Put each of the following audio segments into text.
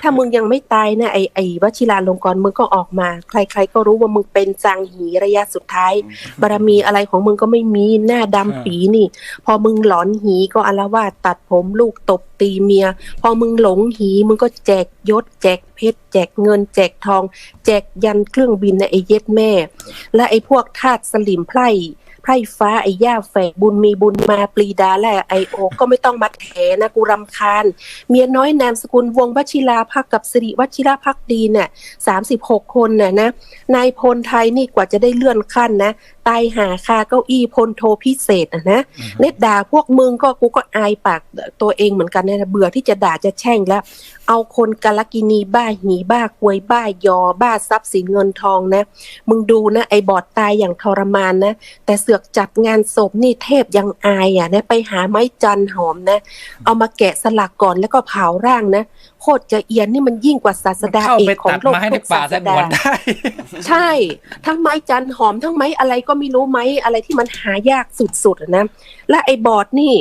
ถ้ามึงยังไม่ตายนะไอไอวชิราลงกรณ์มึงก็ออกมา ใคร ๆ ก็รู้ว่ามึงเป็นจางหีระยะสุดท้าย บารมีอะไรของมึงก็ไม่มีหน้าดำปีนี่ พอมึงหลอนหีก็อาละวาดตัดผมลูกตบตีเมีย พอมึงหลงหีมึงก็แจกยศแจกเพชรแจกเงิน แจกทอง แจกยันเครื่องบินในะไอเย็ดแม่ และไอพวกทาสสลิมไพร่ ไพร่ฟ้าไอ้ย่าแฝกบุญมีบุญมาปรีดาและไอโอ ก็ไม่ต้องมาแถนะกูรำคาญ เมียน้อยนามสกุลวงศ์วชิราพักกับสิริวชิราพักดีเนี่ยสามสิบหกคนน่ะนะนายพลไทยนี่กว่าจะได้เลื่อนขั้นนะ ตายหาคาเก้าอี้พลโทพิเศษอะนะเน็ตด่าพวกมึงก็กูก็อายปากตัวเองเหมือนกันเนี่ยนะเบื่อที่จะด่าจะแช่งแล้ว เอาคนกาลกินีบ้าหีบ้ากวยบ้ายอบ้าทรัพย์สินเงินทองนะ มึงดูนะ ไอ้บอดตายอย่างทรมานนะ แต่เสือกจัดงานศพนี่เทพยังอายอะนะไปหาไม้จันหอมนะ เอามาแกะสลักก่อนแล้วก็เผาร่างนะโคตรจะเอียนนี่มันยิ่งกว่าศาสดาเข้าเอไปกของตัดโลกไม้ในทุกป่าศาสสักดาวันได้ใช่ ทั้งไม้จันหอมทั้งไม้อะไรก็ไม่รู้ไหมอะไรที่มันหายากสุดๆนะและไอ้บอร์ดนี่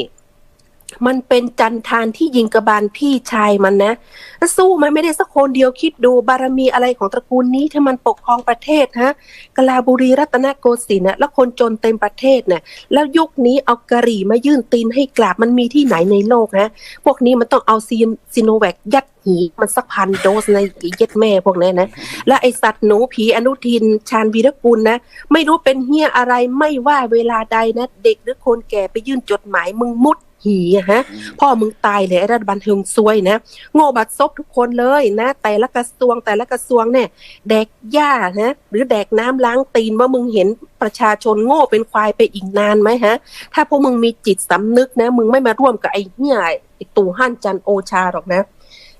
มันเป็นจันทานที่ยิงกระบาลพี่ชายมันนะแล้วสู้มันไม่ได้สักคนเดียวคิดดูบารมีอะไรของตระกูลนี้ที่มันปกครองประเทศฮะกลาบุรีรัตนโกสินทร์นะแล้วคนจนเต็มประเทศเนี่ยแล้วยุคนี้เอากะหรี่มายื่นตีนให้กราบมันมีที่ไหนในโลกฮะพวกนี้มันต้องเอาซีนซีโนแวคยัดหีมันสักพันโดสในเย็ดแม่พวกนี้นะและไอสัตว์หนูผีอนุทินชาญวีรกุลนะไม่รู้เป็นเฮียอะไรไม่ว่าเวลาใดนะ เด็กหรือคนแก่ไปยื่นจดหมายมึงมุด หีอะฮะพ่อมึงตายเลยไอ้รัฐบาลเทิงซวยนะโง่บัดซบทุกคนเลยนะ แต่ละกระทรวงแต่ละกระทรวงเนี่ยแดกหญ้านะหรือแดกน้ำล้างตีนว่ามึงเห็นประชาชนโง่เป็นควายไปอีกนานไหมฮะ ถ้าพวกมึงมีจิตสำนึกนะ มึงไม่มาร่วมกับไอ้เหี้ยไอ้ตู่ฮั่นจันโอชาหรอกนะ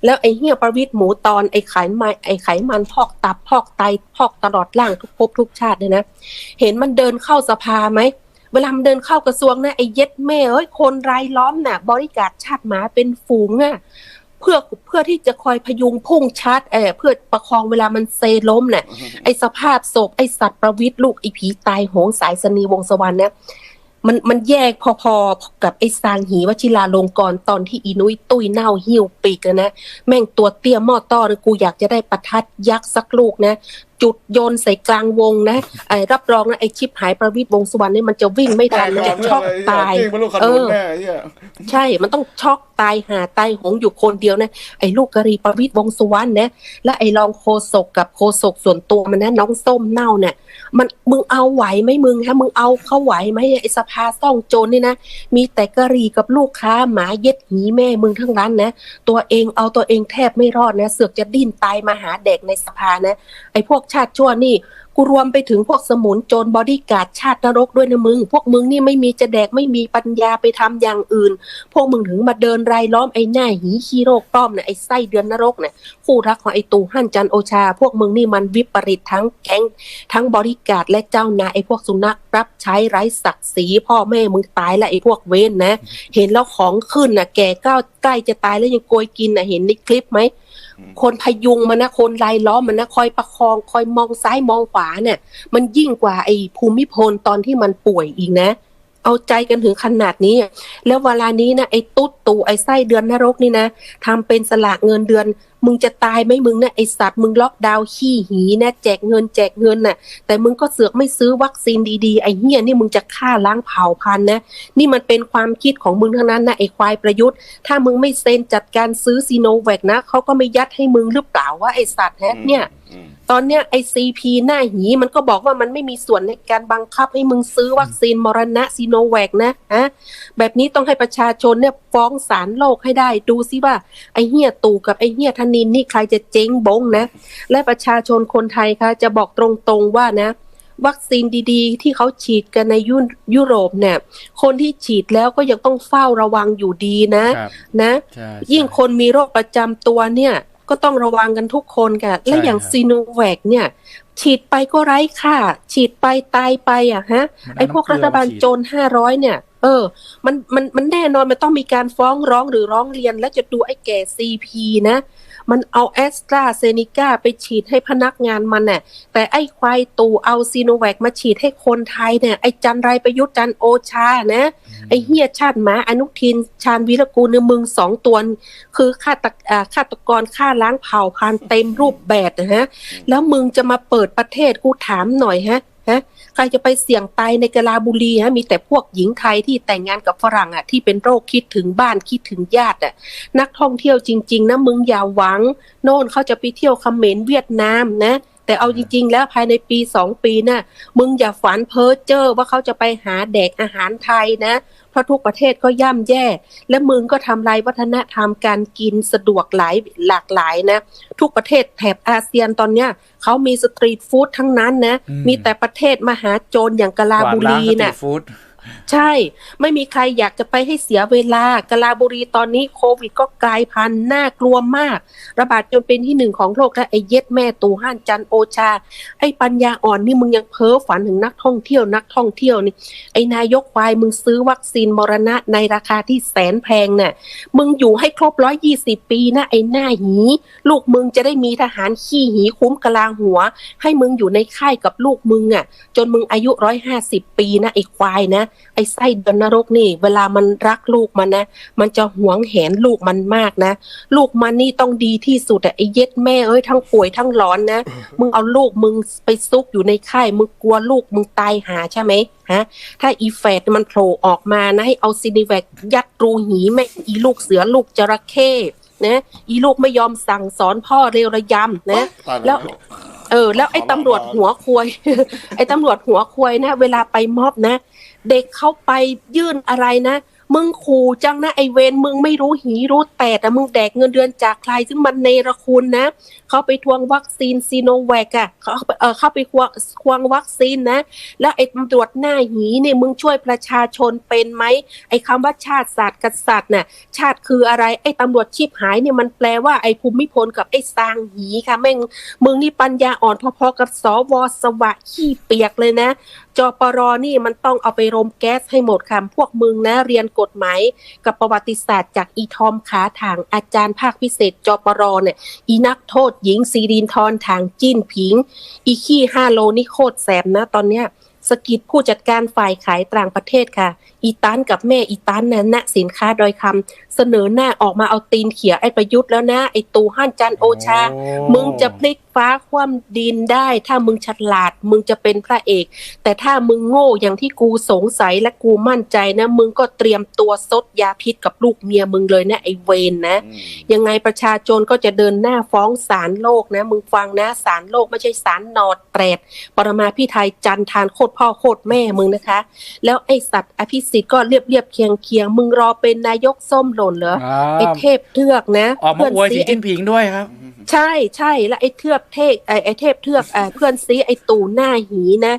แล้วไอ้เหี้ยประวิตรหมูตอนไอ้ไขมันไอ้ไขมันพอกตับพอกไตพอกตลอดร่างทุกภพทุกชาติเนี่ยนะ เห็นมันเดินเข้าสภาไหม เวลามันเดินเข้ากระทรวงนะไอ้เย็ดแม่เอ้ยคนรายล้อมน่ะ บริการชาติหมาเป็นฝูงอะเพื่อเพื่อที่จะคอยพยุงพุ่งชาร์จเออเพื่อประคองเวลามันเซล้มเนี่ยไอสภาพศพไอสัตว์ประวิตรลูกไอผีตายโหงสายสนีวงสวรรค์เนี่ยมันมันแยกพอๆกับไอ้ซางหีวชิลาลงกรตอนที่อีนุ้ยตุ้ยเน่าหิ้วปีกนะ แม่งตัวเตี้ยหม้อต้อนะกูอยากจะได้ประทัดยักษ์สักลูกนะจุดโยนใส่กลางวงนะไอรับรองนะไอชิปหายประวิตรวงศ์สุวรรณเนี่ยมันจะวิ่งไม่ทันมันจะช็อกตายเไม่รู้ขเอนุนอแน่เหี้ยใช่มันต้องช็อกตายหาตายหงอยู่คนเดียวนะไอ้ลูกกะหรีประวิตรวงษ์สุวรรณนะและไอ้รองโคศกกับโคศกส่วนตัวมันนะน้องส้มเน่าเนี่ย มันมึงเอาไหวไหมมึงฮะมึงเอาเขาไหวไหมไอ้สภาซ่องโจรนี่นะมีแต่กะหรีกับลูกค้าหมาเย็ดหีแม่มึงทั้งนั้นนะตัวเองเอาตัวเองแทบไม่รอดนะเสือกจะดิ้นตายมาหาเด็กในสภานะไอ้พวกชาติชั่วนี่กูรวมไปถึงพวกสมุนโจรบอดี้การ์ดชาตินรกด้วยนะมึง พวกมึงนี่ไม่มีจะแดกไม่มีปัญญาไปทำอย่างอื่น พวกมึงถึงมาเดินรายล้อมไอ้หน้าหีขี้โรคป้อมเนี่ยไอ้ไส้เดือนนรกเนี่ยคู่รักของไอ้ตู่ฮั่นจันโอชา พวกมึงนี่มันวิปริตทั้งแก๊งทั้งบริการ์ดและเจ้านายไอ้พวกสุนัขรับใช้ไร้ศักดิ์ศรีพ่อแม่มึงตายล้วไอ้พวกเว้นนะ เห็นแล้วของขึ้นน่ะแก่ก้าวใกล้จะตายแล้วยังโกยกินน่ะเห็นในคลิปไหม คนพยุงมันนะคนรายล้อมมันนะคอยประคองคอยมองซ้ายมองขวาเนี่ย มันยิ่งกว่าไอ้ภูมิพลตอนที่มันป่วยอีกนะ เอาใจกันถึงขนาดนี้ แล้วเวลานี้นะไอ้ตุ๊ดตู่ไอ้ไส้เดือนนรกนี่นะทำเป็นสลากเงินเดือน มึงจะตายไหมมึงนะไอ้สัตว์มึงล็อกดาวน์ขี้หีนะแจกเงินแจกเงินน่ะ แต่มึงก็เสือกไม่ซื้อวัคซีนดีๆไอ้เหี้ยนี่มึงจะฆ่าล้างเผ่าพันธุ์นะ นี่มันเป็นความคิดของมึงทั้งนั้นนะไอ้ควายประยุทธ์ ถ้ามึงไม่เซ็นจัดการซื้อซีโนแวคนะเขาก็ไม่ยัดให้มึงหรือเปล่าว่าไอ้สัตว์แฮะเนี่ย ตอนเนี้ยไอซีพีหน้าหีมันก็บอกว่ามันไม่มีส่วนในการบังคับให้มึงซื้อวัคซีนมรณะซีโนแวคนะฮะแบบนี้ต้องให้ประชาชนเนี่ยฟ้องศาลโลกให้ได้ดูซิว่า ไอเฮียตู่กับไอเฮียธนินนี่ใครจะเจ๊งบงนะ และประชาชนคนไทยคะจะบอกตรงๆว่านะวัคซีนดีๆ ที่เขาฉีดกันในยุยุโรปเนี่ย คนที่ฉีดแล้วก็ยังต้องเฝ้าระวังอยู่ดีนะครับนะใช่ยิ่งคนมีโรคประจำตัวเนี่ย ก็ต้องระวังกันทุกคนค่ะและอย่างครับซีโนแวคเนี่ยฉีดไปก็ไร้ค่า ฉีดไปตายไปอะฮะมันไอ้พวกเารัน้ำเกลืฐบาลมฉีดโจรห้าร้อยเนี่ย เออ มันมันมันแน่นอนมันต้องมีการฟ้องร้องหรือร้องเรียน แล้วจะดูไอ้แก่ซีพีนะ มันเอาแอสตราเซเนกาไปฉีดให้พนักงานมันน่ะแต่ไอ้ควายตู่เอาซีโนแวคมาฉีดให้คนไทยเนี่ยไอ้จันไรประยุทธ์จันทร์โอชานะไอ้เฮียชาติหมาอนุทินชาญวีรกูลเนี่ยมึงสองตัวคือฆาตกอ่าฆาตกรฆ่าล้างเผ่าพันธุ์เต็มรูปแบบนะฮะแล้วมึงจะมาเปิดประเทศกูถามหน่อยฮะ ฮะใครจะไปเสี่ยงตายในกะลาบุรีฮะมีแต่พวกหญิงไทยที่แต่งงานกับฝรั่งอะที่เป็นโรคคิดถึงบ้านคิดถึงญาติอะนักท่องเที่ยวจริง ๆนะมึงอย่าหวัง โน่นเขาจะไปเที่ยวเขมรเวียดนามนะ แต่เอาจริง ๆ แล้วภายในปีสองปีน่ะมึงอย่าฝันเพ้อเจ้อว่าเขาจะไปหาแดกอาหารไทยนะ เพราะทุกประเทศก็ย่ำแย่ และมึงก็ทำลายวัฒนธรรมการกินสะดวกหลายหลากหลายนะ ทุกประเทศแถบอาเซียนตอนเนี้ยเขามีสตรีทฟู้ดทั้งนั้นนะอืมมีแต่ประเทศมหาโจรอย่างกะลาบุรีกวาดล้างสตน่ะทฟู้ด ใช่ ไม่มีใครอยากจะไปให้เสียเวลากะลาบุรีตอนนี้โควิดก็กลายพันธุ์น่ากลัวมาก ระบาดจนเป็นที่หนึ่งของโลกและไอ้เย็ดแม่ตูห้านจันโอชา ไอ้ปัญญาอ่อนนี่มึงยังเพ้อฝันถึงนักท่องเที่ยวนักท่องเที่ยวนี่ ไอ้นายกควายมึงซื้อวัคซีนมรณะในราคาที่แสนแพงน่ะ มึงอยู่ให้ครบร้อยยี่สิบปีนะไอ้หน้าหีลูกมึงจะได้มีทหารขี้หีคุ้มกะลาหัว ให้มึงอยู่ในค่ายกับลูกมึงอะ จนมึงอายุร้อยห้าสิบปีนะไอ้ควายนะไอ้ไส้เดือนนรกนี่ เวลามันรักลูกมันนะ มันจะหวงแหนลูกมันมากนะ ลูกมันนี่ต้องดีที่สุดอะไอ้เย็ดแม่เอ้ยทั้งป่วยทั้งร้อนนะ มึงเอาลูกมึงไปซุกอยู่ในค่ายมึงกลัวลูกมึงตายหาใช่ไหมฮะ ถ้าอีแฟดมันโผล่ออกมานะให้เอาซินิแวกยัดรูหีแม่งอีลูกเสือลูกจระเข้นะอีลูกไม่ยอมสั่งสอนพ่อเร็วระยำนะแล้วเออ แล้วไอ้ตำรวจหัวควย ไอ้ตำรวจหัวควยนะ เวลาไปมอบนะ เด็กเข้าไปยื่นอะไรนะ มึงขู่จังนะไอเวนมึงไม่รู้หีรู้แต่แต่มึงแดกเงินเดือนจากใครซึ่งมันเนรคุณนะเขาไปทวงวัคซีนซีโนแวคอะเขาเออเข้าไปควงควงวัคซีนนะ แล้วไอ้ตำรวจหน้าหีเนี่ยมึงช่วยประชาชนเป็นไหมไอ้คำว่าชาติศาสตร์กษัตริย์น่ะชาติคืออะไรไอ้ตำรวจชีพหายเนี่ยมันแปลว่าไอ้ภูมิพลกับไอ้ซางหีค่ะแม่งมึงนี่ปัญญาอ่อนพอๆกับสวสวะขี้เปียกเลยนะ จปรนี่มันต้องเอาไปรมแก๊สให้หมดค่ะ พวกมึงนะเรียนกฎหมายกับประวัติศาสตร์จากอีทอมขาถางอาจารย์ภาคพิเศษจปรเนี่ยอีนักโทษหญิงซีรินทรถางจิ้นผิง อีขี้ห้าโลนี่โคตรแสบนะตอนเนี้ยสกิดผู้จัดการฝ่ายขายต่างประเทศค่ะ อีตันกับแม่อีตันนะณสินค้าดอยคำเสนอหน้าออกมาเอาตีนเขี่ยไอ้ประยุทธ์แล้วนะ ไอ้ตูห้านจันทร์โอชาโอ้มึงจะพลิกฟ้าคว่ำดินได้ ถ้ามึงฉลาด มึงจะเป็นพระเอก แต่ถ้ามึงโง่อย่างที่กูสงสัยและกูมั่นใจนะ มึงก็เตรียมตัวซดยาพิษกับลูกเมียมึงเลยนะไอ้เวนนะ ยังไงประชาชนก็จะเดินหน้าฟ้องศาลโลกนะ มึงฟังนะศาลโลกไม่ใช่ศาลนอดแตรดปรมาพี่ไทยจันทานโคตรพ่อโคตรแม่มึงนะคะ แล้วไอ้สัตว์อภิสิทธิ์ก็เรียบเรียบๆเคียงเคียงๆมึงรอเป็นนายกส้มหล่นเหรออ่าไอ้เทพเทือกนะออกมาอวยสีไอ้จิ้นผิงด้วยครับ ใช่ใช่แล้วไอ้เทือกเทพไอ้ไอ้เทพเทือกเอ่อเพื่อนซีไอ้ตู่หน้าหีนะ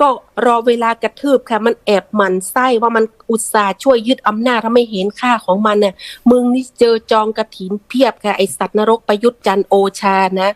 ก็รอเวลากระทืบค่ะ มันแอบหมันไส้ว่ามันอุตส่าห์ช่วยยึดอำนาจถ้าไม่เห็นค่าของมันเนี่ยมึงนี่เจอจองกระถินเพียบค่ะไอสัตว์นรกประยุทธ์จันทร์โอชานะ